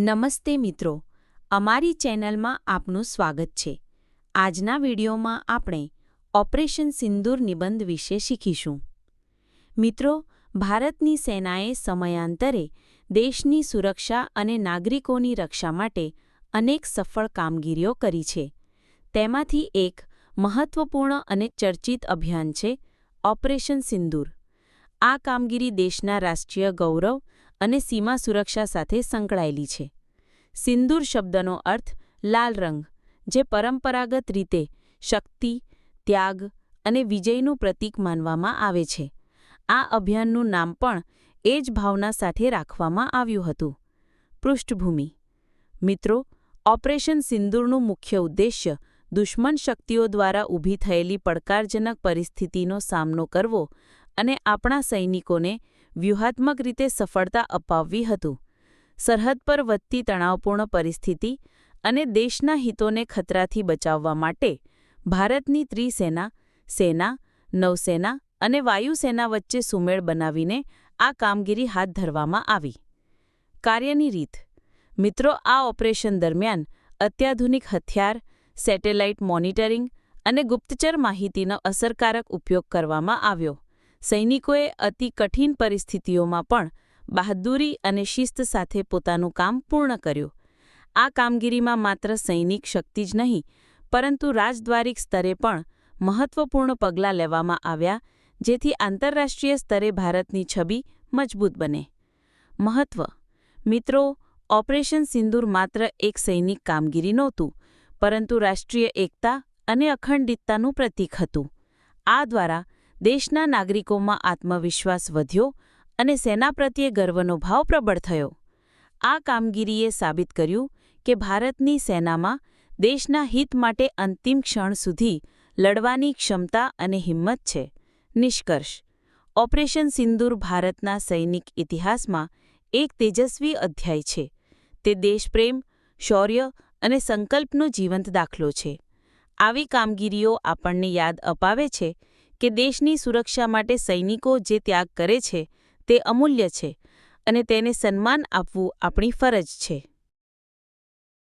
નમસ્તે મિત્રો, અમારી ચેનલમાં આપનું સ્વાગત છે. આજના વિડીયોમાં આપણે ઓપરેશન સિંદૂર નિબંધ વિશે શીખીશું. મિત્રો, ભારતની સેનાએ સમયાંતરે દેશની સુરક્ષા અને નાગરિકોની રક્ષા માટે અનેક સફળ કામગીરીઓ કરી છે. તેમાંથી એક મહત્વપૂર્ણ અને ચર્ચિત અભિયાન છે ઓપરેશન સિંદૂર. આ કામગીરી દેશના રાષ્ટ્રીય ગૌરવ અને સીમા સુરક્ષા સાથે સંકળાયેલી છે. સિંદૂર શબ્દનો અર્થ લાલ રંગ, જે પરંપરાગત રીતે શક્તિ, ત્યાગ અને વિજયનું પ્રતીક માનવામાં આવે છે. આ અભિયાનનું નામ પણ એ જ ભાવના સાથે રાખવામાં આવ્યું હતું. પૃષ્ઠભૂમિ. મિત્રો, ઓપરેશન સિંદૂરનું મુખ્ય ઉદ્દેશ્ય દુશ્મન શક્તિઓ દ્વારા ઊભી થયેલી પડકારજનક પરિસ્થિતિનો સામનો કરવો અને આપણા સૈનિકોને વ્યૂહાત્મક રીતે સફળતા અપાવવી હતું. સરહદ પર વધતી તણાવપૂર્ણ પરિસ્થિતિ અને દેશના હિતોને ખતરાથી બચાવવા માટે ભારતની ત્રિસેના, સેના, નૌસેના અને વાયુસેના વચ્ચે સુમેળ બનાવીને આ કામગીરી હાથ ધરવામાં આવી. કાર્યની રીત. મિત્રો, આ ઓપરેશન દરમિયાન અત્યાધુનિક હથિયાર, સેટેલાઇટ મોનિટરિંગ અને ગુપ્તચર માહિતીનો અસરકારક ઉપયોગ કરવામાં આવ્યો. સૈનિકોએ અતિ કઠિન પરિસ્થિતિઓમાં પણ બહાદુરી અને શિસ્ત સાથે પોતાનું કામ પૂર્ણ કર્યું. આ કામગીરીમાં માત્ર સૈનિક શક્તિ જ નહીં, પરંતુ રાજદ્વારિક સ્તરે પણ મહત્વપૂર્ણ પગલાં લેવામાં આવ્યા, જેથી આંતરરાષ્ટ્રીય સ્તરે ભારતની છબી મજબૂત બને. મહત્વ. મિત્રો, ઓપરેશન સિંદૂર માત્ર એક સૈનિક કામગીરી નહોતું, પરંતુ રાષ્ટ્રીય એકતા અને અખંડિતતાનું પ્રતીક હતું. આ દ્વારા દેશના નાગરિકોમાં આત્મવિશ્વાસ વધ્યો અને સેના પ્રત્યે ગર્વનો ભાવ પ્રબળ થયો. આ કામગીરીએ સાબિત કર્યું કે ભારતની સેનામાં દેશના હિત માટે અંતિમ ક્ષણ સુધી લડવાની ક્ષમતા અને હિંમત છે. નિષ્કર્ષ. ઓપરેશન સિંદૂર ભારતના સૈનિક ઇતિહાસમાં એક તેજસ્વી અધ્યાય છે. તે દેશપ્રેમ, શૌર્ય અને સંકલ્પનો જીવંત દાખલો છે. આવી કામગીરીઓ આપણને યાદ અપાવે છે કે દેશની સુરક્ષા માટે સૈનિકો જે ત્યાગ કરે છે, તે અમૂલ્ય છે અને તેને સન્માન આપવું આપણી ફરજ છે.